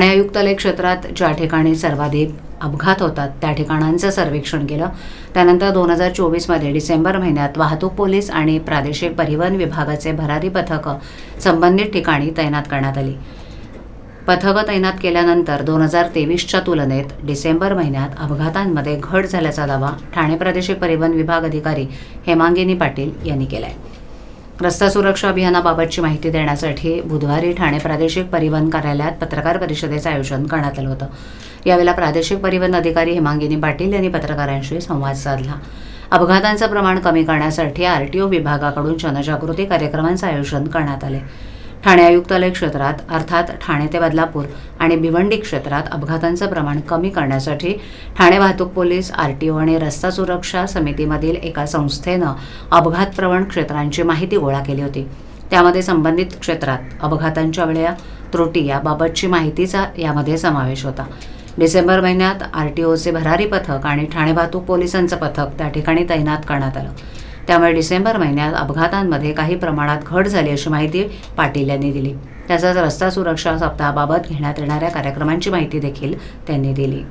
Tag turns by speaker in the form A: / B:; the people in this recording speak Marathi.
A: ठाणे आयुक्तालय क्षेत्रात ज्या ठिकाणी सर्वाधिक अपघात होतात त्या ठिकाणांचं सर्वेक्षण केलं. त्यानंतर दोन हजार चोवीसमध्ये डिसेंबर महिन्यात वाहतूक पोलीस आणि प्रादेशिक परिवहन विभागाचे भरारी पथकं संबंधित ठिकाणी तैनात करण्यात आली. पथकं तैनात केल्यानंतर दोन हजार तेवीसच्या तुलनेत डिसेंबर महिन्यात अपघातांमध्ये घट झाल्याचा दावा ठाणे प्रादेशिक परिवहन विभाग अधिकारी हेमांगिनी पाटील यांनी केला आहे रस्ता सुरक्षा अभियानाबाबतची माहिती देण्यासाठी बुधवारी ठाणे प्रादेशिक परिवहन कार्यालयात पत्रकार परिषदेचं आयोजन करण्यात आलं होतं. यावेळेला प्रादेशिक परिवहन अधिकारी हेमांगिनी पाटील यांनी पत्रकारांशी संवाद साधला. अपघातांचं प्रमाण कमी करण्यासाठी आर टी ओ विभागाकडून जनजागृती कार्यक्रमांचं आयोजन करण्यात आले. ठाणे आयुक्तालय क्षेत्रात अर्थात ठाणे ते बदलापूर आणि भिवंडी क्षेत्रात अपघातांचं प्रमाण कमी करण्यासाठी ठाणे वाहतूक पोलीस आर टी ओ आणि रस्ता सुरक्षा समितीमधील एका संस्थेनं अपघातप्रवण क्षेत्रांची माहिती गोळा केली होती. त्यामध्ये संबंधित क्षेत्रात अपघातांच्या वेळा त्रुटी याबाबतची माहितीचा यामध्ये समावेश होता. डिसेंबर महिन्यात आर टी ओचे भरारी पथक आणि ठाणे वाहतूक पोलिसांचं पथक त्या ठिकाणी तैनात करण्यात आलं. त्यामुळे डिसेंबर महिन्यात अपघातांमध्ये काही प्रमाणात घट झाली अशी माहिती पाटील यांनी दिली. तसंच रस्ता सुरक्षा सप्ताहाबाबत घेण्यात येणाऱ्या कार्यक्रमांची माहिती देखील त्यांनी दिली.